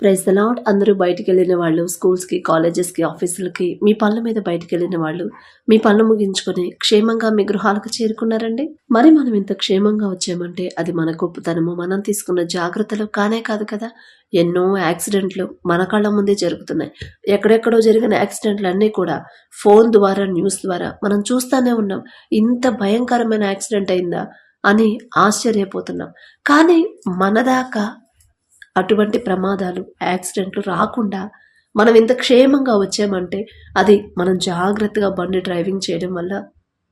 Praise the lord అందరూ బయటికి వెళ్ళిన వాళ్ళు స్కూల్స్కి కాలేజెస్కి ఆఫీసులకి మీ పనుల మీద బయటికి వెళ్ళిన వాళ్ళు మీ పనులు ముగించుకొని క్షేమంగా మీ గృహాలకు చేరుకున్నారండి? మరి మనం ఇంత క్షేమంగా వచ్చామంటే అది మన గొప్పతనము మనం తీసుకున్న జాగ్రత్తలు కానే కాదు కదా? ఎన్నో యాక్సిడెంట్లు మన కళ్ళ ముందే జరుగుతున్నాయి. ఎక్కడెక్కడో జరిగిన యాక్సిడెంట్లు అన్నీ కూడా ఫోన్ ద్వారా న్యూస్ ద్వారా మనం చూస్తూనే ఉన్నాం. ఇంత భయంకరమైన యాక్సిడెంట్ అయిందా అని ఆశ్చర్యపోతున్నాం. కానీ మన దాకా అటువంటి ప్రమాదాలు యాక్సిడెంట్లు రాకుండా మనం ఇంత క్షేమంగా వచ్చామంటే అది మనం జాగ్రత్తగా బండి డ్రైవింగ్ చేయడం వల్ల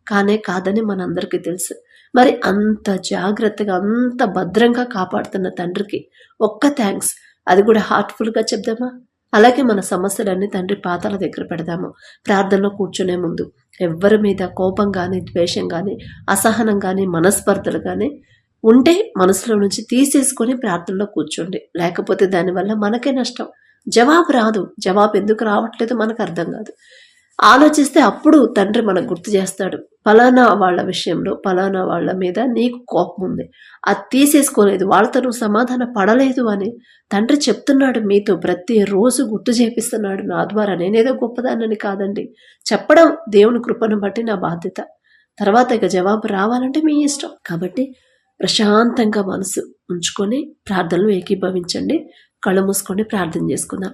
కానే కాదని మనందరికీ తెలుసు. మరి అంత జాగ్రత్తగా అంత భద్రంగా కాపాడుతున్న తండ్రికి ఒక్క థ్యాంక్స్. అది కూడా హార్ట్ఫుల్గా చెప్దామా? అలాగే మన సమస్యలన్నీ తండ్రి పాతాల దగ్గర పెడదాము. ప్రార్థనలో కూర్చునే ముందు ఎవ్వరి మీద కోపం కానీ ద్వేషం కానీ అసహనం కానీ మనస్పర్ధలు కానీ ఉంటే మనసులో నుంచి తీసేసుకొని ప్రార్థనలో కూర్చోండి. లేకపోతే దానివల్ల మనకే నష్టం. జవాబు రాదు. జవాబు ఎందుకు రావట్లేదు మనకు అర్థం కాదు. ఆలోచిస్తే అప్పుడు తండ్రి మనకు గుర్తు చేస్తాడు. ఫలానా వాళ్ళ విషయంలో ఫలానా వాళ్ళ మీద నీకు కోపం ఉంది. అది తీసేసుకోలేదు. వాళ్ళతో నువ్వు సమాధానం పడలేదు అని తండ్రి చెప్తున్నాడు మీతో ప్రతిరోజు గుర్తు చేపిస్తున్నాడు. నా ద్వారా నేనేదో గొప్పదానని కాదండి. చెప్పడం దేవుని కృపను బట్టి నా బాధ్యత. తర్వాత ఇక జవాబు రావాలంటే మీ ఇష్టం. కాబట్టి ప్రశాంతంగా మనసు ఉంచుకొని ప్రార్థనలు ఏకీభవించండి. కళ్ళు మూసుకొని ప్రార్థన చేసుకుందాం.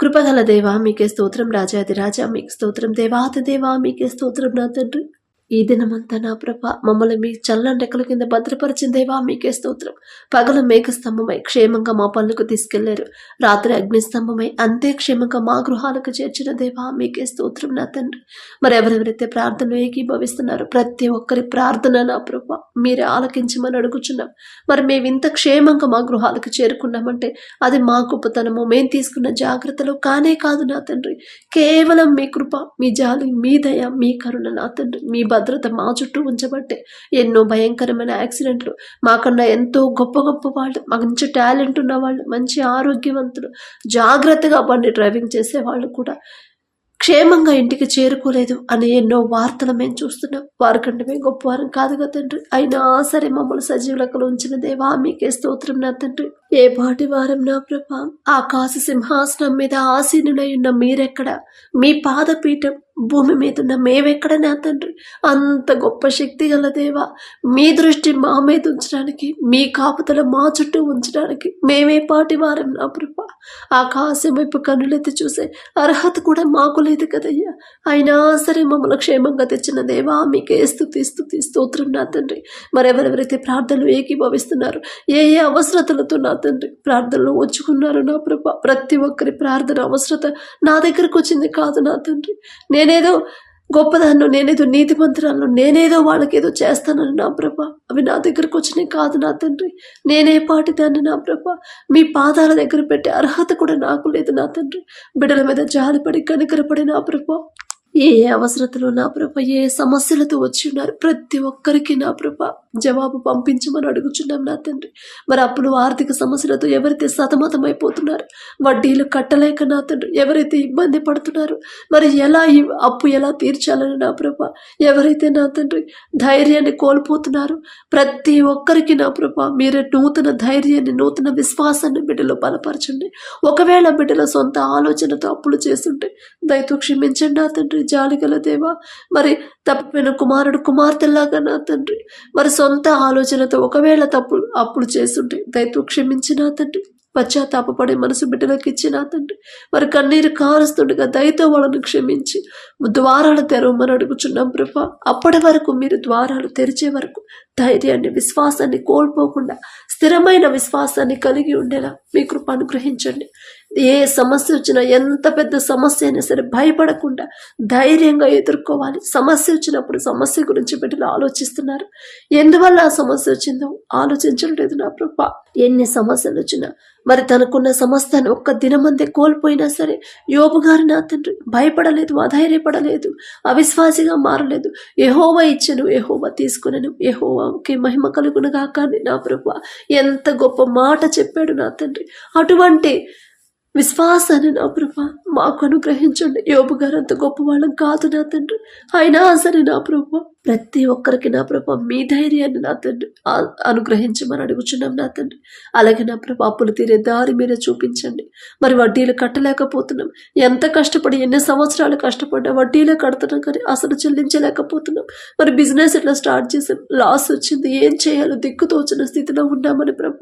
కృపగల దేవా మీకే స్తోత్రం రాజాది రాజా మీకు స్తోత్రం దేవాతి దేవా మీకే స్తోత్రం నా తండ్రి. ఈ దినమంతా నా ప్రభ మమ్మల్ని మీ చల్లని రెక్కల కింద భద్రపరిచిన దేవా మీకే స్తోత్రం. పగలు మేఘస్తంభమై క్షేమంగా మా పనులకు తీసుకెళ్ళారు. రాత్రి అగ్నిస్తంభమై అంతే క్షేమంగా మా గృహాలకు చేర్చిన దేవా మీకే స్తోత్రం నా తండ్రి. మరి ఎవరెవరైతే ప్రార్థనలు ఏకీభవిస్తున్నారు ప్రతి ఒక్కరి ప్రార్థన నా ప్రభ మీరే ఆలకించమని అడుగుచున్నాం. మరి మేము ఇంత క్షేమంగా మా గృహాలకు చేరుకున్నామంటే అది మా గొప్పతనము మేము తీసుకున్న జాగ్రత్తలు కానే కాదు నా తండ్రి. కేవలం మీ కృప మీ జాలి మీ దయ మీ కరుణ నా తండ్రి. మీ భద్రత మా చుట్టూ ఉంచబట్టే ఎన్నో భయంకరమైన యాక్సిడెంట్లు. మాకన్నా ఎంతో గొప్ప గొప్ప వాళ్ళు మంచి టాలెంట్ ఉన్న వాళ్ళు మంచి ఆరోగ్యవంతులు జాగ్రత్తగా బండి డ్రైవింగ్ చేసే వాళ్ళు కూడా క్షేమంగా ఇంటికి చేరుకోలేదు అనే ఎన్నో వార్తలు మేము చూస్తున్నాం. వారికంటే మేము గొప్పవారం కాదుగా తండ్రి. అయినా సరే మమ్మల్ని సజీవులకు ఉంచిన దేవా మీకే స్తోత్రం నా తండ్రి. ఏ పాటి వారం నా ప్రభ? ఆకాశ సింహాసనం మీద ఆసీనులై ఉన్న మీరెక్కడ? మీ పాదపీఠం భూమి మీద ఉన్న మేమెక్కడ నా తండ్రి? అంత గొప్ప శక్తి గల దేవా మీ దృష్టి మా మీద ఉంచడానికి మీ కాపుతల మా చుట్టూ ఉంచడానికి మేమే పాటి వారం నా ప్రభ. ఆకాశం వైపు కన్నులెత్తి చూసే అర్హత కూడా మాకు లేదు కదయ్యా. అయినా సరే మమ్మల్ని క్షేమంగా తెచ్చిన దేవా మీకే స్థుతి స్థుతి స్తోత్రం నా తండ్రి. మరెవరెవరైతే ప్రార్థనలు ఏకీభవిస్తున్నారు ఏ ఏ అవసరతలతో నా తండ్రి ప్రార్థనలు వచ్చుకున్నారు నా ప్రభ. ప్రతి ఒక్కరి ప్రార్థన అవసరత నా దగ్గరకు వచ్చింది కాదు నా తండ్రి. నేనేదో గొప్పదాన్ని నేనేదో నీతిమంతురాలను నేనేదో వాళ్ళకి ఏదో చేస్తానని నా ప్రభ. అవి నా దగ్గరకు వచ్చినాయి కాదు నా తండ్రి. నేనే పాటిదాన్ని నా ప్రభ. మీ పాదాల దగ్గర పెట్టే అర్హత కూడా నాకు లేదు నా తండ్రి. బిడ్డల మీద జాలిపడి కనికరపడి నా ప్రభ. ఏ ఏ అవసరతలు నా ప్రభ ఏ సమస్యలతో వచ్చి ఉన్నారు ప్రతి ఒక్కరికి నా ప్రభ జవాబు పంపించమని అడుగుచున్నాం నా తండ్రి. మరి అప్పులు ఆర్థిక సమస్యలతో ఎవరైతే సతమతమైపోతున్నారు? వడ్డీలు కట్టలేక నా తండ్రి ఎవరైతే ఇబ్బంది పడుతున్నారు? మరి ఎలా ఈ అప్పు ఎలా తీర్చాలని నా ప్రభ ఎవరైతే నా తండ్రి ధైర్యాన్ని కోల్పోతున్నారు? ప్రతి ఒక్కరికి నా ప్రభ మీరు నూతన ధైర్యాన్ని నూతన విశ్వాసాన్ని బిడ్డలో బలపరచండి. ఒకవేళ బిడ్డల సొంత ఆలోచనతో అప్పులు చేస్తుంటే దయతో క్షమించండి నా తండ్రి. జాలిగల దేవా. మరి తప్పిపోయిన కుమారుడు కుమార్తెలాగా నా తండ్రి. మరి సొంత ఆలోచనతో ఒకవేళ తప్పులు అప్పులు చేస్తుంటే దయతో క్షమించిన తండ్రి. పశ్చాత్తాపడే మనసు బిడ్డలకు ఇచ్చిన తండ్రి. మరి కన్నీరు కారుస్తుండగా దయతో వాళ్ళను క్షమించి ద్వారాలు తెరవమని అడుగుచున్నాం ప్రభా. అప్పటి వరకు మీరు ద్వారాలు తెరిచే వరకు ధైర్యాన్ని విశ్వాసాన్ని కోల్పోకుండా స్థిరమైన విశ్వాసాన్ని కలిగి ఉండేలా మీ కృప అనుగ్రహించండి. ఏ సమస్య వచ్చినా ఎంత పెద్ద సమస్య అయినా సరే భయపడకుండా ధైర్యంగా ఎదుర్కోవాలి. సమస్య వచ్చినప్పుడు సమస్య గురించి బిడ్డలు ఆలోచిస్తున్నారు. ఎందువల్ల ఆ సమస్య వచ్చిందో ఆలోచించడం లేదు నా ప్రభా ఎన్ని సమస్యలు వచ్చినా మరి తనకున్న సమస్యను ఒక్క దినమందే కోల్పోయినా సరే యోబు గారు నా తండ్రి భయపడలేదు అధైర్యపడలేదు అవిశ్వాసిగా మారలేదు. ఎహోవా ఇచ్చను ఎహోవా తీసుకునేను నామానికి మహిమ కలుగునగాక కానీ నా ప్రభు. ఎంత గొప్ప మాట చెప్పాడు నా తండ్రి. అటువంటి విశ్వాసాన్ని నా ప్రభ మాకు అనుగ్రహించండి. యోబు గారు అంత గొప్ప వాళ్ళం కాదు నా తండ్రి. అయినా సరే నా ప్రభు ప్రతి ఒక్కరికి నా ప్రభ మీ ధైర్యాన్ని నా తండ్రి అనుగ్రహించమని అడుగుచున్నాం నా తండ్రి. అలాగే నా ప్రభ అప్పులు తీరే దారి మీద చూపించండి. మరి వడ్డీలు కట్టలేకపోతున్నాం. ఎంత కష్టపడి ఎన్ని సంవత్సరాలు కష్టపడ్డా వడ్డీలే కడుతున్నాం కానీ అసలు చెల్లించలేకపోతున్నాం. మరి బిజినెస్ ఇట్లా స్టార్ట్ చేసాం లాస్ వచ్చింది. ఏం చేయాలో దిక్కుతోచిన స్థితిలో ఉన్నామని ప్రభ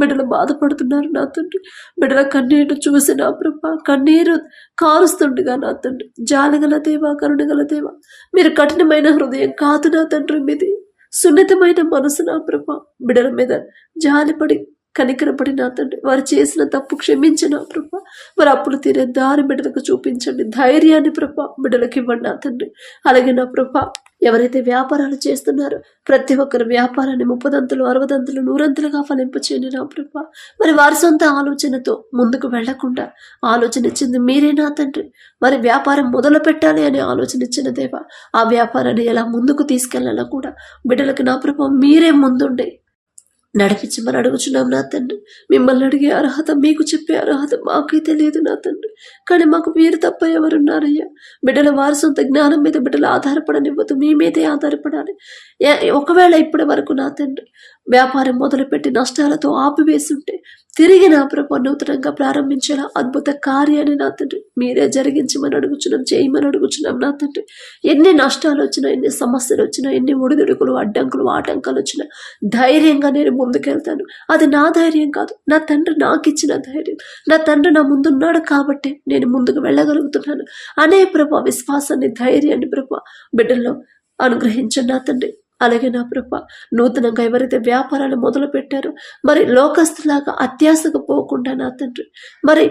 బిడ్డలు బాధపడుతున్నారు నా తండ్రి. బిడ్డల కన్నీరు చూసి నా ప్రభ కన్నీరు కారుస్తుండగా నా తండ్రి. జాలగల దేవా కరుణగల దేవా మీరు కఠినమైన హృదయం కాదు నా తండ్రి మీది. సున్నితమైన మనసు నా ప్రభ. బిడల మీద జాలిపడి కనికరపడి నా తండ్రి వారు చేసిన తప్పు క్షమించి నా ప్రభ. వారు అప్పులు తీరే దారి బిడ్డలకు చూపించండి. ధైర్యాన్ని ప్రభ బిడ్డలకు ఇవ్వండి నా తండ్రి అలాగే నా ప్రభ ఎవరైతే వ్యాపారాలు చేస్తున్నారో ప్రతి ఒక్కరు వ్యాపారాన్ని ముప్పదంతులు అరవదంతులు నూరంతులుగా ఫలింపచేయండి నా ప్రభ. మరి వారి సొంత ఆలోచనతో ముందుకు వెళ్ళకుండా ఆలోచన ఇచ్చింది మీరే నా తండ్రి. మరి వ్యాపారం మొదలు పెట్టాలి అనే ఆలోచన ఇచ్చిన దేవా ఆ వ్యాపారాన్ని ఎలా ముందుకు తీసుకెళ్ళాలో కూడా బిడ్డలకు నా ప్రభ మీరే ముందుండే నడిపించమని అడుగుచున్నాం నా తండ్రి. మిమ్మల్ని అడిగే అర్హత మీకు చెప్పే అర్హత మాకైతే లేదు నా తండ్రి. కానీ మాకు మీరు తప్ప ఎవరున్నారయ్యా? బిడ్డల వారి సొంత జ్ఞానం మీద బిడ్డలు ఆధారపడనివ్వదు మీ మీదే ఆధారపడాలి. ఒకవేళ ఇప్పటి వరకు నా తండ్రి వ్యాపారం మొదలుపెట్టి నష్టాలతో ఆపివేస్తుంటే తిరిగి నా ప్రభు నూతనంగా ప్రారంభించేలా అద్భుత కార్యాన్ని నా తండ్రి మీరే జరిగించమని అడుగుచున్నాం చేయమని అడుగుచున్నాం నా తండ్రి. ఎన్ని నష్టాలు వచ్చినా ఎన్ని సమస్యలు వచ్చినా ఎన్ని ఒడిదుడుకులు అడ్డంకులు ఆటంకాలు వచ్చినా ధైర్యంగా నేను ముందుకెళ్తాను. అది నా ధైర్యం కాదు నా తండ్రి నాకు ఇచ్చిన ధైర్యం. నా తండ్రి నా ముందున్నాడు కాబట్టి నేను ముందుకు వెళ్ళగలుగుతున్నాను. అనే ప్రభా విశ్వాసాన్ని ధైర్యాన్ని ప్రభా బిడ్డల్లో అనుగ్రహించండి నా తండ్రి. అలాగే నా ప్రభ నూతనంగా ఎవరైతే వ్యాపారాలు మొదలు పెట్టారో మరి లోకస్తులాగా అత్యాశకు పోకుండా నా తండ్రి మరి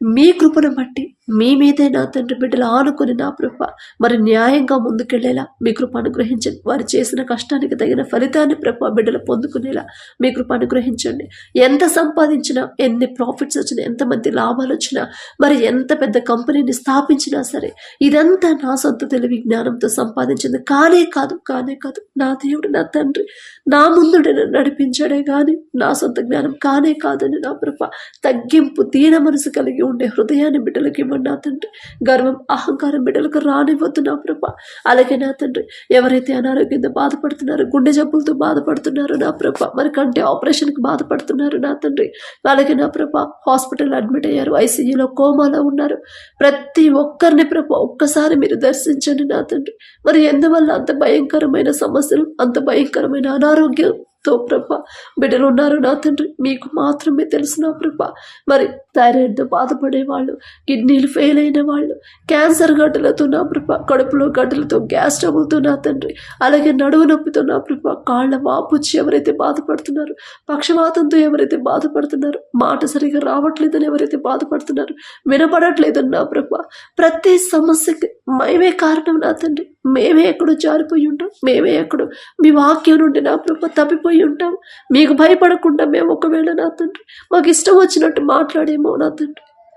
మీ కృపను బట్టి మీ మీదే నా తండ్రి బిడ్డలు ఆనుకుని నా ప్రభ మరి న్యాయంగా ముందుకెళ్ళేలా? మీ కృప అనుగ్రహించండి. వారు చేసిన కష్టానికి తగిన ఫలితాన్ని ప్రభ బిడ్డలు పొందుకునేలా మీ కృప అనుగ్రహించండి. ఎంత సంపాదించినా ఎన్ని ప్రాఫిట్స్ వచ్చినా ఎంతమంది లాభాలు వచ్చినా మరి ఎంత పెద్ద కంపెనీని స్థాపించినా సరే ఇదంతా నా సొంత తెలివి జ్ఞానంతో సంపాదించింది. కానే కాదు కానే కాదు నా దేవుడు నా తండ్రి నా ముందు నడిపించాడే కానీ నా సొంత జ్ఞానం కానే కాదని నా ప్రభ తగ్గింపు దీన మనసు కలిగి ఉండే హృదయాన్ని బిడ్డలకి ఇవ్వండి. నా తండ్రి గర్వం అహంకారం బిడ్డలకు రానివ్వద్దు నా ప్రభ. అలాగే నా తండ్రి ఎవరైతే అనారోగ్యంతో బాధపడుతున్నారో గుండె జబ్బులతో బాధపడుతున్నారో నా ప్రభ మరి కంటే ఆపరేషన్కి బాధపడుతున్నారు నా తండ్రి. అలాగే నా ప్రభ హాస్పిటల్ అడ్మిట్ అయ్యారు ఐసీయూలో కోమాలో ఉన్నారు. ప్రతి ఒక్కరిని ప్రభ ఒక్కసారి మీరు దర్శించండి నా తండ్రి. మరి ఎందువల్ల అంత భయంకరమైన సమస్యలు అంత భయంకరమైన అనారోగ్యంతో ప్రభ బిడ్డలు ఉన్నారు నా తండ్రి? మీకు మాత్రమే తెలుసు నా ప్రభ. మరి థైరాయిడ్తో బాధపడే వాళ్ళు కిడ్నీలు ఫెయిల్ అయిన వాళ్ళు క్యాన్సర్ గడ్డలతో నా ప్రభ కడుపులో గడ్డలతో గ్యాస్ ట్రబుల్తో నా తండ్రి అలాగే నడువు నొప్పితో నా ప్రభ కాళ్ళ మాపుచ్చి ఎవరైతే బాధపడుతున్నారు పక్షవాతంతో ఎవరైతే బాధపడుతున్నారో మాట సరిగా రావట్లేదని ఎవరైతే బాధపడుతున్నారు వినపడట్లేదని నా ప్రభ ప్రతి సమస్యకి మేమే కారణం నా తండ్రి. మేమే ఎక్కడో జారిపోయి ఉంటాం. మేమే ఎక్కడో మీ వాక్యం నుండి నా ప్రభ తప్పిపోయి ఉంటాం. మీకు భయపడకుండా మేము ఒకవేళ నా తండ్రి మాకు ఇష్టం వచ్చినట్టు మాట్లాడే నా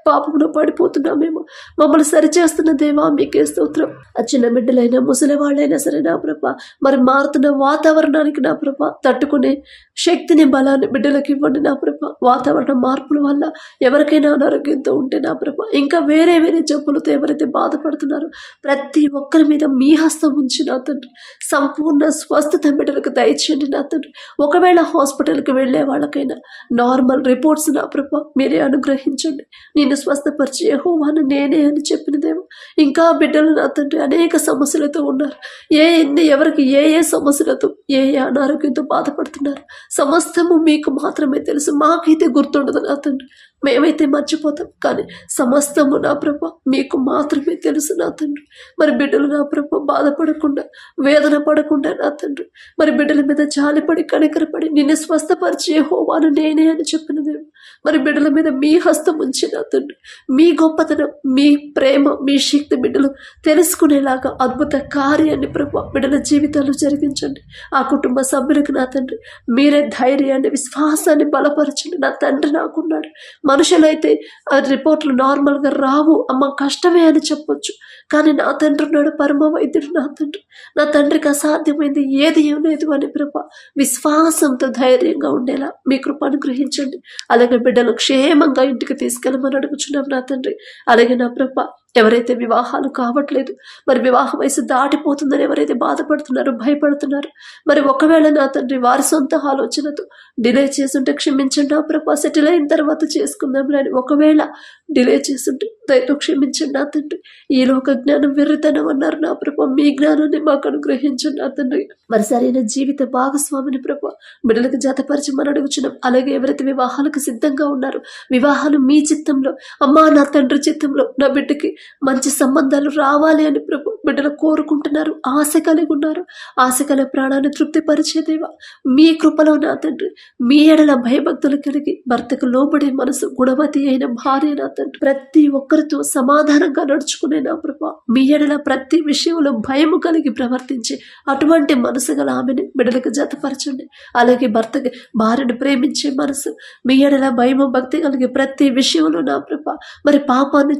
పాపమును పడిపోతున్నామేమో మమ్మల్ని సరిచేస్తున్న దేవా మీకే స్తోత్రం. ఆ చిన్న బిడ్డలైనా ముసలి వాళ్ళైనా సరే నా ప్రభ మరి మారుతున్న వాతావరణానికి నా ప్రభ తట్టుకునే శక్తిని బలాన్ని బిడ్డలకు ఇవ్వండి నా ప్రభ. వాతావరణ మార్పుల వల్ల ఎవరికైనా అనారోగ్యంతో ఉంటే నా ప్రభ ఇంకా వేరే వేరే జబ్బులతో ఎవరైతే బాధపడుతున్నారో ప్రతి ఒక్కరి మీద మీ హస్తం ఉంచి నా తండ్రి. సంపూర్ణ స్వస్థత బిడ్డలకు దయచేయండి నా తండ్రి. ఒకవేళ హాస్పిటల్కి వెళ్ళే వాళ్ళకైనా నార్మల్ రిపోర్ట్స్ నా ప్రభ మీరే అనుగ్రహించండి. నేను బిడ్డను స్వస్థపరిచి యహోవాను నేనే అని చెప్పినదేమో ఇంకా బిడ్డలు నా తండ్రి అనేక సమస్యలతో ఉన్నారు. ఏ ఎన్ని ఎవరికి ఏ ఏ సమస్యలతో ఏ ఏ అనారోగ్యంతో బాధపడుతున్నారు సమస్తము మీకు మాత్రమే తెలుసు మాకైతే గుర్తుండదు నా తండ్రి. మేమైతే మర్చిపోతాం కానీ సమస్తము నా ప్రభ మీకు మాత్రమే తెలుసు నా తండ్రి. మరి బిడ్డలు నా ప్రభ బాధపడకుండా వేదన పడకుండా నా తండ్రి. మరి బిడ్డల మీద జాలిపడి కనికరపడి నిన్ను స్వస్థపరిచే హోవాను నేనే అని చెప్పినదేమో మరి బిడ్డల మీద మీ హస్తం ఉంచిన నా తండ్రి మీ గొప్పతనం మీ ప్రేమ మీ శక్తి బిడ్డలు తెలుసుకునేలాగా అద్భుత కార్యాన్ని ప్రభు బిడ్డల జీవితాలు జరిగించండి. ఆ కుటుంబ సభ్యులకు నా తండ్రి మీరే ధైర్యాన్ని విశ్వాసాన్ని బలపరచండి. నా తండ్రి నాకున్నాడు. మనుషులైతే ఆ రిపోర్ట్లు నార్మల్గా రావు అమ్మ కష్టమే అని చెప్పొచ్చు. కానీ నా తండ్రి ఉన్నాడు పరమ వైద్యుడు నా తండ్రి. నా తండ్రికి అసాధ్యమైంది ఏది ఏం లేదు అని ప్రభ విశ్వాసంతో ధైర్యంగా ఉండేలా మీ కృప అనుగ్రహించండి అలాగే బిడ్డలు క్షేమంగా ఇంటికి తీసుకెళ్ళమని అడుగుచున్నాం నా తండ్రి. అలాగే నా ప్రభ ఎవరైతే వివాహాలు కావట్లేదు మరి వివాహ వయసు దాటిపోతుందని ఎవరైతే బాధపడుతున్నారో భయపడుతున్నారు మరి ఒకవేళ నా తండ్రి వారి సొంత ఆలోచనతో డిలే చేస్తుంటే క్షమించండి ఆ ప్రభా సెటిల్ అయిన తర్వాత చేసుకుందాం అని ఒకవేళ డిలే చేస్తుంటే దయతో క్షమించండి నా తండ్రి. ఈ లోక జ్ఞానం వెర్రితనం అన్నారు నా ప్రభా మీ జ్ఞానాన్ని మాకు అనుగ్రహించండి నా తండ్రి. మరి సరైన జీవిత భాగస్వామిని ప్రభా బిడ్డలకు జతపరచమని అడుగుచున్నాం. అలాగే ఎవరైతే వివాహాలకు సిద్ధంగా ఉన్నారు వివాహాలు మీ చిత్తంలో అమ్మా నా తండ్రి చిత్తంలో నా బిడ్డకి మంచి సంబంధాలు రావాలి అని ప్రభు బిడ్డలు కోరుకుంటున్నారు. ఆశ కలిగి ఉన్నారు. ఆశ కలిగి ప్రాణాన్ని తృప్తిపరిచేదేవా మీ కృపలో నా తండ్రి మీ ఎడల భయభక్తులు కలిగి భర్తకు లోబడే మనసు గుణవతి అయిన భార్య నా తండ్రి. ప్రతి ఒక్కరితో సమాధానంగా నడుచుకునే నా ప్రభా మీ ఎడల ప్రతి విషయంలో భయము కలిగి ప్రవర్తించి అటువంటి మనసు గల ఆమెని బిడ్డలకు జతపరచండి. అలాగే భర్తకి భార్యను ప్రేమించే మనసు మీ ఎడల భయము భక్తి కలిగి ప్రతి విషయంలో నా ప్రభ మరి పాపాన్ని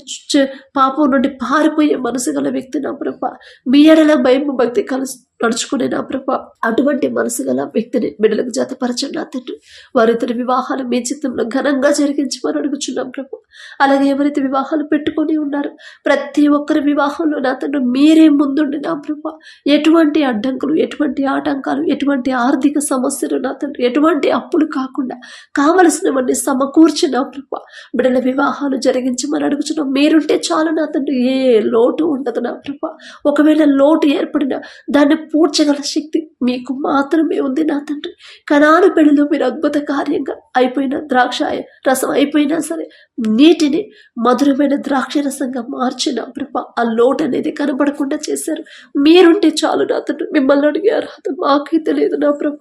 పాప పాపం నుండి పారిపోయే మనసు గల వ్యక్తి నా ప్రభ. మీ ఎడల భయం భక్తి కలిసి నడుచుకునే నా ప్రభ. అటువంటి మనసు గల వ్యక్తిని బిడ్డలకు జతపరచండి నా తండ్రి. వారిద్దరి వివాహాలు మీ చిత్తంలో ఘనంగా జరిగించమని అడుగుచున్నాం ప్రభు. అలాగే ఎవరైతే వివాహాలు పెట్టుకొని ఉన్నారు ప్రతి ఒక్కరి వివాహంలో నా తండ్రి మీరే ముందుండి నా ప్రభ. ఎటువంటి అడ్డంకులు ఎటువంటి ఆటంకాలు ఎటువంటి ఆర్థిక సమస్యలు నా తండ్రి ఎటువంటి అప్పులు కాకుండా కావలసినవన్నీ సమకూర్చి నా ప్రభ. బిడ్డల వివాహాలు జరిగించమని అడుగుచున్నాం. మీరుంటే చాలు నా తండ్రి. ఏ లోటు ఉండదు నా ప్రభ. ఒకవేళ లోటు ఏర్పడినా దాన్ని పూడ్చగల శక్తి మీకు మాత్రమే ఉంది నా తండ్రి. కణాలు పెళ్ళిలో మీరు అద్భుత కార్యంగా అయిపోయిన ద్రాక్ష రసం అయిపోయినా సరే నీటిని మధురమైన ద్రాక్ష రసంగా మార్చిన ప్రభ ఆ లోటు అనేది కనబడకుండా చేశారు. మీరుంటే చాలు నా తండ్రి. మిమ్మల్ని అడిగే అర్హత మాకైతే లేదు నా ప్రభ.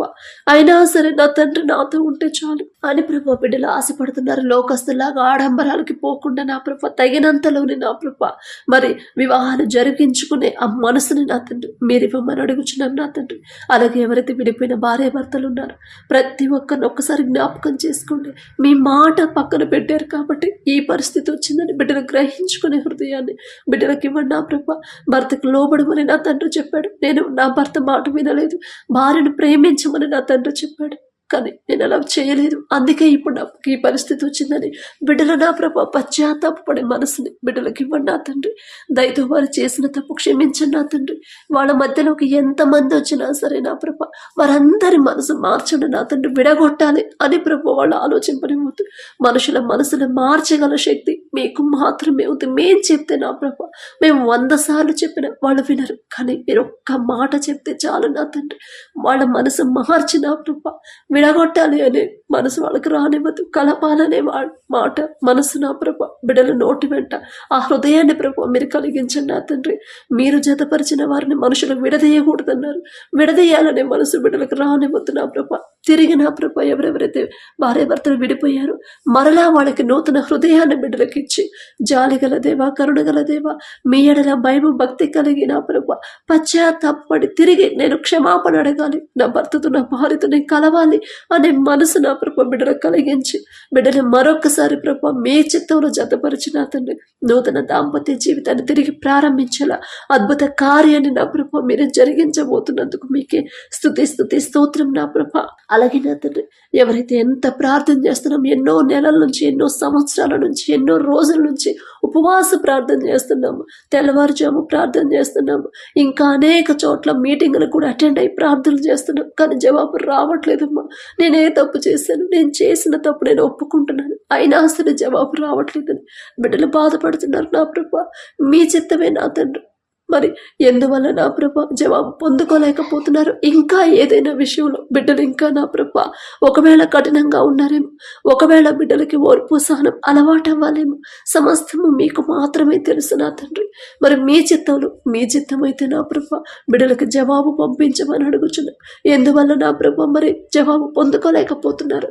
అయినా సరే నా తండ్రి నాతో ఉంటే చాలు అని ప్రభ బిడ్డలు ఆశపడుతున్నారు. లోకస్తులాగా ఆడంబరాలకి పోకుండా నా ప్రభ తగినంతలోని నా ప్రభ. మరి వివాహాలు జరిగించుకునే ఆ మనసుని నా తండ్రి మీరు ఇవ్వమని అడుగుచున్నాం నా తండ్రి. అలాగే ఎవరైతే విడిపోయిన భార్య భర్తలు ఉన్నారో ప్రతి ఒక్కరిని ఒక్కసారి జ్ఞాపకం చేసుకోండి. మీ మాట పక్కన పెట్టారు కాబట్టి ఈ పరిస్థితి వచ్చిందని బిడ్డను గ్రహించుకునే హృదయాన్ని బిడ్డలకు ఇవ్వండి నా ప్రభ. భర్తకు లోబడమని నా తండ్రి చెప్పాడు. నేను నా భర్త మాట వినలేదు. భార్యను ప్రేమించమని నా తండ్రి చెప్పాడు. కానీ నేను అలా చేయలేదు. అందుకే ఇప్పుడు నాకు ఈ పరిస్థితి వచ్చిందని బిడ్డలు నా ప్రభ పశ్చాత్తాపడే మనసుని బిడ్డలకు ఇవ్వండి నా తండ్రి. దయతో వారు చేసిన తప్పు క్షమించండి నా తండ్రి. వాళ్ళ మధ్యలోకి ఎంతమంది వచ్చినా సరే నా ప్రభ వారందరి మనసు మార్చండి నా తండ్రి. విడగొట్టాలి అని ప్రభు వాళ్ళు ఆలోచింపనివ్వద్దు మనుషుల మనసును మార్చగల శక్తి మీకు మాత్రమే ఉంది. మేం చెప్తే నా ప్రభ మేము వంద సార్లు చెప్పిన వాళ్ళు వినరు. కానీ మీరు ఒక్క మాట చెప్తే చాలు నా తండ్రి. వాళ్ళ మనసు మార్చి నా ప్రభ విడగొట్టాలి అనే మనసు వాళ్ళకి రానివ్వదు. కలపాలనే వా- మాట మనసు నా ప్రభ. బిడల నోటి వెంట ఆ హృదయాన్ని ప్రభ మీరు కలిగించండి నా తండ్రి. మీరు జతపరిచిన వారిని మనుషులు విడదీయకూడదన్నారు. విడదీయాలనే మనసు బిడలకు రానివ్వద్దు నా ప్రభ. తిరిగి నా ప్రభ ఎవరెవరైతే భార్య భర్తలు విడిపోయారు మరలా వాళ్ళకి నూతన హృదయాన్ని బిడ్డలకిచ్చి జాలి గల దేవా కరుణ గల దేవా మీ ఎడల భయము భక్తి కలిగి నా ప్రభ పశ్చాత్తాపడి తిరిగి నేను క్షమాపణ అడగాలి. నా భర్తతో నా భార్యతో నేను కలవాలి అనే మనసు నా ప్రభ బిడ్డలకు కలిగించి బిడ్డని మరొకసారి ప్రభా మీ చిత్తంలో జతపరిచిన తండ్రి నూతన దాంపత్య జీవితాన్ని తిరిగి ప్రారంభించేలా అద్భుత కార్యాన్ని నా ప్రభ మీరు జరిగించబోతున్నందుకు మీకే స్థుతి స్థుతి స్తోత్రం నా ప్రభ. అలాగే నా తండ్రి ఎవరైతే ఎంత ప్రార్థన చేస్తున్నాం ఎన్నో నెలల నుంచి ఎన్నో సంవత్సరాల నుంచి ఎన్నో రోజుల నుంచి ఉపవాస ప్రార్థన చేస్తున్నాము తెల్లవారుజాము ప్రార్థన చేస్తున్నాము ఇంకా అనేక చోట్ల మీటింగులు కూడా అటెండ్ అయ్యి ప్రార్థనలు చేస్తున్నాం కానీ జవాబు రావట్లేదమ్మా. నేను ఏ తప్పు చేశాను నేను చేసిన తప్పు నేను ఒప్పుకుంటున్నాను అయినా అసలు జవాబు రావట్లేదని. బిడ్డలు బాధపడుతున్నారు నా ప్రభా. మీ చిత్తమే నా తండ్రి. మరి ఎందువల్ల నా ప్రభ జవాబు పొందుకోలేకపోతున్నారు? ఇంకా ఏదైనా విషయంలో బిడ్డలు ఇంకా నా ప్రభ ఒకవేళ కఠినంగా ఉన్నారేమో ఒకవేళ బిడ్డలకి ఓర్పు సహనం అలవాటు అవ్వాలేమో సమస్తము మీకు మాత్రమే తెలుసు నా తండ్రి. మరి మీ చిత్తంలో మీ చిత్తం అయితే నా ప్రభ బిడ్డలకు జవాబు పంపించమని అడుగుచున్నాం. ఎందువల్ల నా ప్రభ మరి జవాబు పొందుకోలేకపోతున్నారు?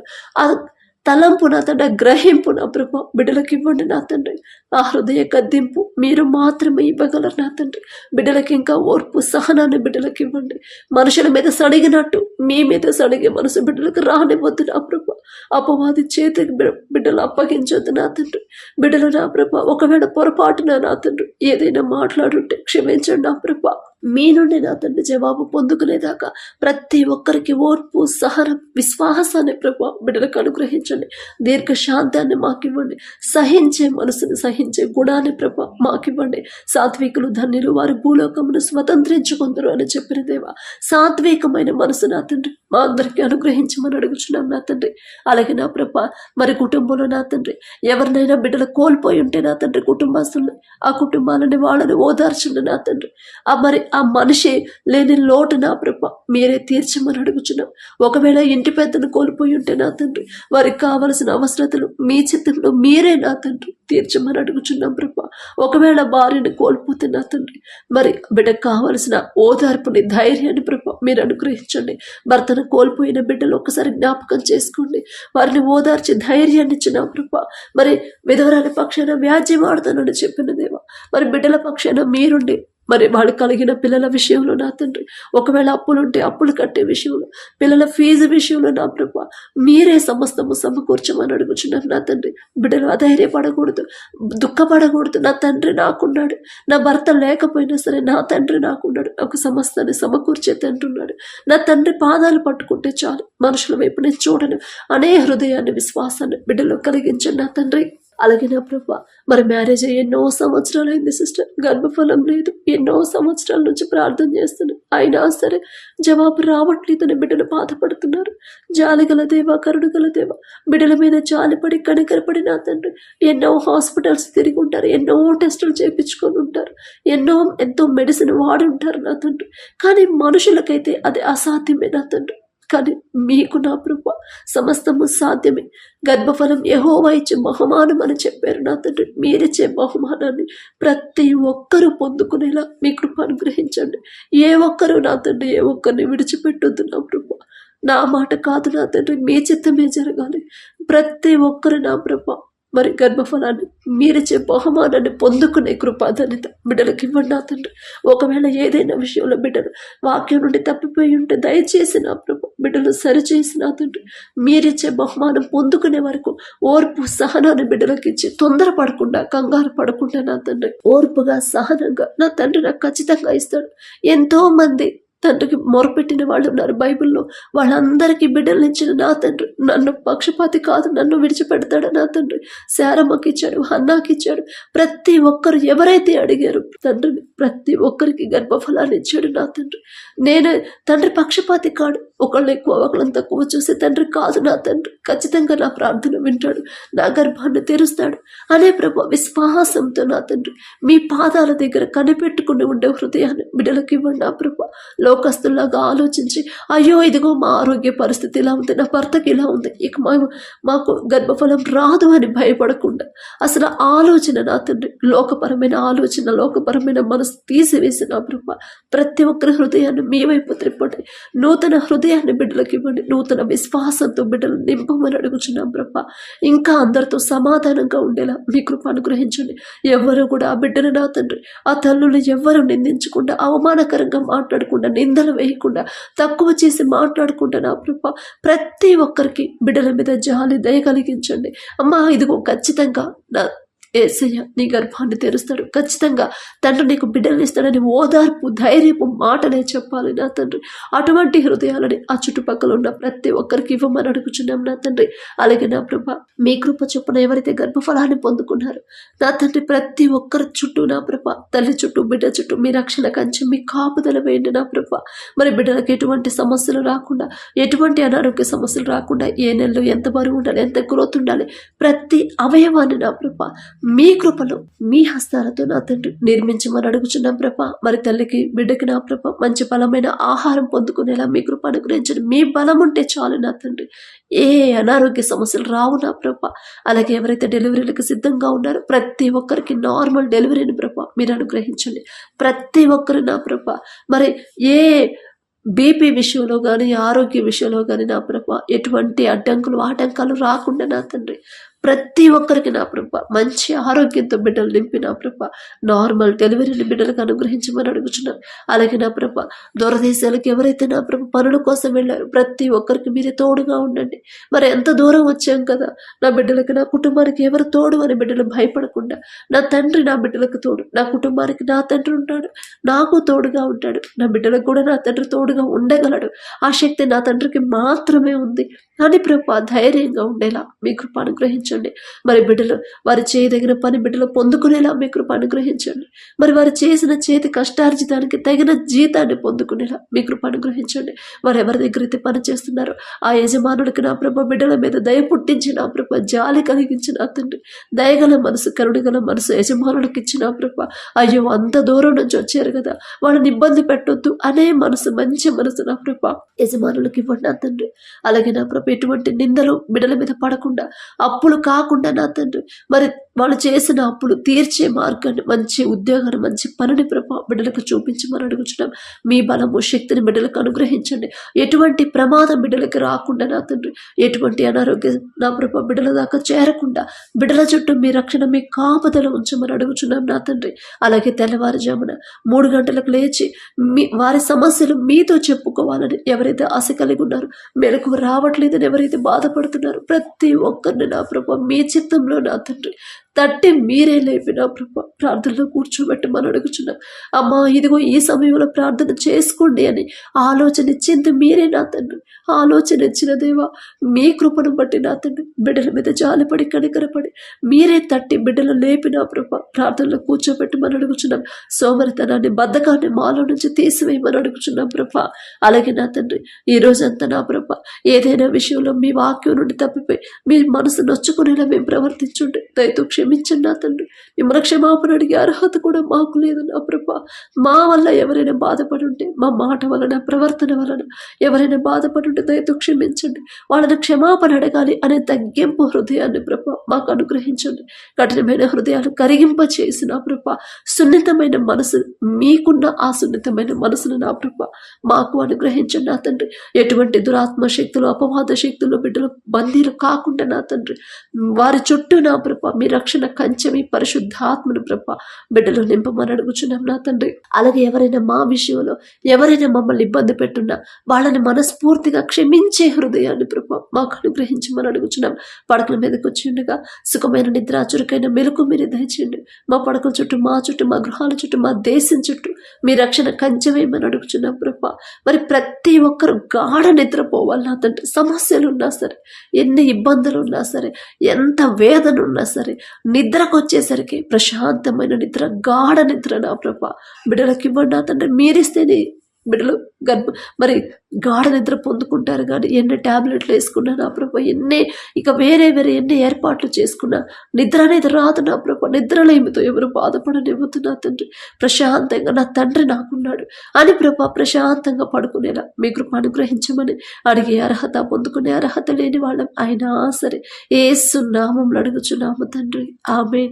తలంపు నా తండ్రి గ్రహింపు నా ప్రభ. బిడ్డలకు ఇవ్వండి నా తండ్రి. ఆ హృదయ గద్దింపు మీరు మాత్రమే ఇవ్వగలరు నా తండ్రి. బిడ్డలకి ఇంకా ఓర్పు సహనాన్ని బిడ్డలకి ఇవ్వండి మనుషుల మీద సడిగినట్టు మీ మీద సడిగే మనసు బిడ్డలకు రానివ్వద్దు నా ప్రభ. అపవాది చేతికి బిడ్డలు అప్పగించొద్దు నా తండ్రి. బిడ్డలు నా ప్రభ ఒకవేళ పొరపాటున నా తండ్రి ఏదైనా మాట్లాడుంటే క్షమించండి నా ప్రభ. మీ నుండి నా తండ్రి జవాబు పొందుకునేదాకా ప్రతి ఒక్కరికి ఓర్పు సహనం విశ్వాసాన్ని ప్రభా బిడ్డలకు అనుగ్రహించండి. దీర్ఘ శాంతాన్ని మాకివ్వండి. సహించే మనసుని సహించే గుణాన్ని ప్రభా మాకివ్వండి. సాత్వికులు ధన్యులు వారి భూలోకమును స్వతంత్రించుకుందరు అని చెప్పిన దేవా సాత్వికమైన మనసు నా తండ్రి. మా అందరికీ అనుగ్రహించమని అడుగుచున్నాం నా తండ్రి. అలాగే నా ప్రభ మరి కుటుంబంలో నా తండ్రి ఎవరినైనా బిడ్డలు కోల్పోయి ఉంటే నా తండ్రి కుటుంబస్తుల్ని ఆ కుటుంబాలని వాళ్ళని ఓదార్చండి నా తండ్రి. ఆ మరి ఆ మనిషి లేని లోటు నా ప్రభ. మీరే తీర్చమని అడుగుచున్నాం. ఒకవేళ ఇంటి పెద్దను కోల్పోయి ఉంటే నా తండ్రి వారికి కావలసిన అవసరతలు మీ చిత్తంలో మీరే నా తండ్రి. తీర్చమని అడుగుచున్నాం ప్రభ. ఒకవేళ భార్యని కోల్పోతే నా తండ్రి మరి బిడ్డకు కావలసిన ఓదార్పుని ధైర్యాన్ని ప్రభ మీరు అనుగ్రహించండి. భర్తను కోల్పోయిన బిడ్డలు ఒక్కసారి జ్ఞాపకం చేసుకోండి. వారిని ఓదార్చి ధైర్యాన్ని ఇచ్చిన ప్రభ. మరి విధవరాల పక్షాన వ్యాజ్యం ఆడుతానని చెప్పిన దేవా. మరి బిడ్డల పక్షాన మీరుండి మరి వాళ్ళు కలిగిన పిల్లల విషయంలో నా తండ్రి ఒకవేళ అప్పులుంటే అప్పులు కట్టే విషయంలో పిల్లల ఫీజు విషయంలో నా ప్రభ మీరే సమస్తము సమకూర్చమని అడుగుచున్నారు నా తండ్రి. బిడ్డలు అధైర్యపడకూడదు దుఃఖపడకూడదు. నా తండ్రి నాకున్నాడు నా భర్త లేకపోయినా సరే నా తండ్రి నాకున్నాడు ఒక సమస్తాన్ని సమకూర్చే తండ్రి ఉన్నాడు. నా తండ్రి పాదాలు పట్టుకుంటే చాలు మనుషుల వైపు నేను చూడను అనే హృదయాన్ని విశ్వాసాన్ని బిడ్డలో కలిగించండి నా తండ్రి. అలాగే నా ప్రభా? మరి మ్యారేజ్ అయ్యి ఎన్నో సంవత్సరాలు అయింది సిస్టర్ గర్భఫలం లేదు. ఎన్నో సంవత్సరాల నుంచి ప్రార్థన చేస్తున్నాను అయినా సరే జవాబు రావట్లేదని బిడ్డలు బాధపడుతున్నారు. జాలిగల దేవ కరుణగల దేవ బిడ్డల మీద జాలిపడి కనికరపడి నా తండ్రి ఎన్నో హాస్పిటల్స్ తిరిగి ఉంటారు ఎన్నో టెస్టులు చేయించుకొని ఉంటారు ఎన్నో ఎంతో మెడిసిన్ వాడి ఉంటారు నా తండ్రి. కానీ మనుషులకైతే అది అసాధ్యమే నా తండ్రి. కానీ మీకు నా ప్రభు సమస్తము సాధ్యమే. గర్భఫలం యహోవా ఇచ్చే బహుమానం అని చెప్పారు. నా తండ్రి మీరిచ్చే బహుమానాన్ని ప్రతి ఒక్కరూ పొందుకునేలా మీ కృప అనుగ్రహించండి. ఏ ఒక్కరు నా తండ్రి ఏ ఒక్కరిని విడిచిపెట్టొద్దు నా ప్రభు. నా మాట కాదు నా తండ్రి మీ చిత్తమే జరగాలి. ప్రతి ఒక్కరు నా ప్రభ మరి గర్భఫలాన్ని మీరిచ్చే బహుమానాన్ని పొందుకునే కృపాధన్యత బిడ్డలకు ఇవ్వండి నా తండ్రి. ఒకవేళ ఏదైనా విషయంలో బిడ్డలు వాక్యం నుండి తప్పిపోయి ఉంటే దయచేసి నా ప్రభు బిడ్డలు సరిచేసి నా తండ్రి. మీరిచ్చే బహుమానం పొందుకునే వరకు ఓర్పు సహనాన్ని బిడ్డలకు ఇచ్చి తొందరపడకుండా కంగారు పడకుండా నా తండ్రి. ఓర్పుగా సహనంగా నా తండ్రి నాకు ఖచ్చితంగా ఇస్తాడు. ఎంతో మంది తండ్రికి మొరపెట్టిన వాళ్ళు ఉన్నారు. బైబిల్లో వాళ్ళందరికీ బిడ్డలనిచ్చిన నా తండ్రి నన్ను పక్షపాతి కాదు నన్ను విడిచిపెడతాడు నా తండ్రి. శారమ్మకి ఇచ్చాడు హన్నాకి ఇచ్చాడు. ప్రతి ఒక్కరు ఎవరైతే అడిగారు తండ్రిని ప్రతి ఒక్కరికి గర్భఫలాన్ని ఇచ్చాడు నా తండ్రి. నేను తండ్రి పక్షపాతి కాడు ఒకళ్ళు ఎక్కువ ఒకళ్ళని తక్కువ చూసే తండ్రి కాదు నా తండ్రి. ఖచ్చితంగా నా ప్రార్థన వింటాడు నా గర్భాన్ని తెరుస్తాడు. అనే ప్రభు విశ్వాసంతో నా తండ్రి మీ పాదాల దగ్గర కనిపెట్టుకుని ఉండే హృదయాన్ని బిడ్డలకు ఇవ్వండి నా ప్రభు. లోకస్తుల్లాగా ఆలోచించి అయ్యో ఇదిగో మా ఆరోగ్య పరిస్థితి ఇలా ఉంది నా భర్తకి ఇలా ఉంది ఇక మా మాకు గర్భఫలం రాదు అని భయపడకుండా. అసలు ఆలోచన నా తండ్రి లోకపరమైన ఆలోచన లోకపరమైన మనసు తీసివేసిన ప్రభు. ప్రతి ఒక్కరి హృదయాన్ని మీ వైపు త్రిప్పండి. నూతన హృదయాన్ని బిడ్డలకు ఇవ్వండి. నూతన విశ్వాసంతో బిడ్డలు నింపమని అడుగుచున్నాం ప్రభ. ఇంకా అందరితో సమాధానంగా ఉండేలా మీ కృప అనుగ్రహించండి. ఎవరు కూడా ఆ బిడ్డను నా తండ్రి ఆ తల్లులు ఎవ్వరు నిందించకుండా అవమానకరంగా మాట్లాడకుండా నిందలు వేయకుండా తక్కువ చేసి మాట్లాడకుండా నా ప్రభ ప్రతి ఒక్కరికి బిడ్డల మీద జాలి దయ కలిగించండి. అమ్మా ఇదిగో ఖచ్చితంగా నా ఏసయ్య నీ గర్భాన్ని తెరుస్తాడు. ఖచ్చితంగా తండ్రి నీకు బిడ్డలు ఇస్తాడని ఓదార్పు ధైర్యపు మాటలే చెప్పాలి నా తండ్రి. అటువంటి హృదయాలని ఆ చుట్టుపక్కల ఉన్న ప్రతి ఒక్కరికి ఇవ్వమని అడుగుచున్నాం నా తండ్రి. అలాగే నా ప్రభ మీ కృప చొప్పున ఎవరైతే గర్భఫలాన్ని పొందుకున్నారు నా తండ్రి ప్రతి ఒక్కరి చుట్టూ నా ప్రభ తల్లి చుట్టూ బిడ్డ చుట్టూ మీ రక్షణ కంచి మీ కాపుదల వేయండి నా ప్రభ. మరి బిడ్డలకు ఎటువంటి సమస్యలు రాకుండా ఎటువంటి అనారోగ్య సమస్యలు రాకుండా ఏ నెలలో ఎంత బరువు ఉండాలి ఎంత గ్రోత్ ఉండాలి ప్రతి అవయవాన్ని నా ప్రభ మీ కృపలో మీ హస్తాలతో నా తండ్రి నిర్మించమని అడుగుచున్నాం ప్రభ. మరి తల్లికి బిడ్డకి నా ప్రభ మంచి బలమైన ఆహారం పొందుకునేలా మీ కృప అనుగ్రహించండి. మీ బలం ఉంటే చాలు నా తండ్రి. ఏ అనారోగ్య సమస్యలు రావు నా ప్రభ. అలాగే ఎవరైతే డెలివరీలకు సిద్ధంగా ఉన్నారో ప్రతి ఒక్కరికి నార్మల్ డెలివరీని ప్రభ మీరు అనుగ్రహించండి. ప్రతి ఒక్కరు నా ప్రభ. మరి ఏ బీపీ విషయంలో కానీ ఆరోగ్య విషయంలో కానీ నా ప్రభ ఎటువంటి అడ్డంకులు ఆటంకాలు రాకుండా నా తండ్రి. ప్రతి ఒక్కరికి నా ప్రభ మంచి ఆరోగ్యంతో బిడ్డలు నింపి నా ప్రభ నార్మల్ డెలివరీని బిడ్డలకు అనుగ్రహించమని అడుగుచున్నాను. అలాగే నా ప్రభ దూరదేశాలకు ఎవరైతే నా ప్రభ పనుల కోసం వెళ్ళారు ప్రతి ఒక్కరికి మీరే తోడుగా ఉండండి. మరి ఎంత దూరం వచ్చాం కదా నా బిడ్డలకి నా కుటుంబానికి ఎవరు తోడు అని బిడ్డలు భయపడకుండా నా తండ్రి నా బిడ్డలకు తోడు నా కుటుంబానికి నా తండ్రి ఉంటాడు నాకు తోడుగా ఉంటాడు నా బిడ్డలకు కూడా నా తండ్రి తోడుగా ఉండగలడు. ఆ శక్తి నా తండ్రికి మాత్రమే ఉంది అని ప్రభ ధైర్యంగా ఉండేలా మీ కృప అనుగ్రహించండి. మరి బిడ్డలు వారు చేయదగిన పని బిడ్డలు పొందుకునేలా మీ కృప అనుగ్రహించండి. మరి వారు చేసిన చేతి కష్టార్జితానికి తగిన జీతాన్ని పొందుకునేలా మీ కృప అనుగ్రహించండి. వారు ఎవరి దగ్గర అయితే పని చేస్తున్నారో ఆ యజమానుడికి నా ప్రభ బిడ్డల మీద దయ పుట్టించి నా ప్రభ జాలి కలిగించి నా తండ్రి దయగల మనసు కరుణగల మనసు యజమానులకు ఇచ్చిన ప్రభ అయ్యో అంత దూరం నుంచి వచ్చారు కదా వాళ్ళని ఇబ్బంది పెట్టొద్దు అనే మనసు మంచి మనసు నా ప్రభ యజమానులకు ఇవ్వండి నా తండ్రి. అలాగే నా ప్రభ ఎటువంటి నిందలు బిడ్డల మీద పడకుండా అప్పులు కాకుండా నా తండ్రి మరి వాళ్ళు చేసిన అప్పులు తీర్చే మార్గాన్ని మంచి ఉద్యోగాన్ని మంచి పనిని ప్రభా బిడ్డలకు చూపించమని అడుగుతున్నాం మీ బలము శక్తిని బిడ్డలకు అనుగ్రహించండి. ఎటువంటి ప్రమాదం బిడ్డలకు రాకుండా నా తండ్రి ఎటువంటి అనారోగ్యం నా ప్రభా బిడ్డల దాకా చేరకుండా బిడ్డల చుట్టూ మీ రక్షణ మీ కాపదలు ఉంచమని అడుగుచున్నాం నా తండ్రి. అలాగే తెల్లవారుజామున మూడు గంటలకు లేచి మీ వారి సమస్యలు మీతో చెప్పుకోవాలని ఎవరైతే ఆశ కలిగి ఉన్నారో మెలకు రావట్లేదని ఎవరైతే బాధపడుతున్నారో ప్రతి ఒక్కరిని నా ప్రభా మీ చిత్తంలో నా తండ్రి తట్టి మీరే లేపిన ప్రభా ప్రార్థనలో కూర్చోబెట్టమని అడుగుచున్నాం. అమ్మా ఇదిగో ఈ సమయంలో ప్రార్థన చేసుకోండి అని ఆలోచన ఇచ్చింది మీరే నా తండ్రి. ఆలోచన ఇచ్చిన దేవా మీ కృపను బట్టి నా తండ్రి. బిడ్డల మీద జాలిపడి కనికరపడి మీరే తట్టి బిడ్డలు లేపిన ప్రభా ప్రార్థనలో కూర్చోబెట్టమని అడుగుచున్నాం. సోమరితనాన్ని బద్ధకాన్ని మాలో నుంచి తీసివేయమని అడుగుచున్నాం ప్రభా. అలాగే నా తండ్రి ఈ రోజంతా నా ప్రభా ఏదైనా విషయంలో మీ వాక్యం నుండి తప్పిపోయి మీ మనసు నొచ్చుకునేలా మేము ప్రవర్తించుంటే దయతో క్షమించండి నా తండ్రి. మిమ్మల్ని క్షమాపణ అడిగే అర్హత కూడా మాకు లేదు నా ప్రభ. మా వల్ల ఎవరైనా బాధపడి ఉంటే మా మాట వలన ప్రవర్తన వలన ఎవరైనా బాధపడి ఉంటే దయతో క్షమించండి. వాళ్ళని క్షమాపణ అడగాలి అనే తగ్గింపు హృదయాన్ని ప్రభా మాకు అనుగ్రహించండి. కఠినమైన హృదయాలు కరిగింప చేసిన ప్రభ సున్నితమైన మనసు మీకున్న ఆ సున్నితమైన మనసును నా ప్రభ మాకు అనుగ్రహించండి నా తండ్రి. ఎటువంటి దురాత్మ శక్తులు అపవాద శక్తులు బిడ్డలు బందీలు కాకుండా నా తండ్రి వారి చుట్టూ నా ప్రభ మీ రక్షణ రక్షణ మీ పరిశుద్ధాత్మను ప్రభ బిడ్డలు నింపమని అడుగుచున్నాం నా తండ్రి. అలాగే ఎవరైనా మా విషయంలో ఎవరైనా మమ్మల్ని ఇబ్బంది పెట్టున్నా వాళ్ళని మనస్ఫూర్తిగా క్షమించే హృదయాన్ని ప్రభ మాకు అనుగ్రహించమని అడుగుచున్నాం. పడకల మీదకి వచ్చి ఉండగా సుఖమైన నిద్ర చురుకైన మెలకు మీరు దయచేయండి. మా పడకల చుట్టూ మా చుట్టూ మా గృహాల చుట్టూ మా దేశం చుట్టూ మీ రక్షణ కంచవేయమని అడుగుచున్నాం ప్రభ. మరి ప్రతి ఒక్కరు గాఢ నిద్రపోవాలి నా తండ్రి. సమస్యలు ఉన్నా సరే ఎన్ని ఇబ్బందులు ఉన్నా సరే ఎంత వేదన ఉన్నా సరే నిద్రకు వచ్చేసరికి ప్రశాంతమైన నిద్ర గాఢ నిద్ర నా ప్రభ. బిడ్డలకి ఇవ్వండి నా తండ్రి మీరిస్తేనే బిడ్డలు గర్భ మరి గాఢ నిద్ర పొందుకుంటారు కానీ ఎన్ని ట్యాబ్లెట్లు వేసుకున్నా నా ప్రభ ఎన్ని ఇక వేరే వేరే ఎన్ని ఏర్పాట్లు చేసుకున్నా నిద్ర అనేది రాదు నా ప్రభ నిద్రలేమితో ఎవరు బాధపడనివ్వద్దు నా తండ్రి. ప్రశాంతంగా నా తండ్రి నాకున్నాడు అని ప్రభ ప్రశాంతంగా పడుకునేలా మీ కృప అనుగ్రహించమని అడిగే అర్హత పొందుకునే అర్హత లేని వాళ్ళం అయినా సరే ఏ సున్నామంలో అడుగుచున్నాము తండ్రి. ఆమె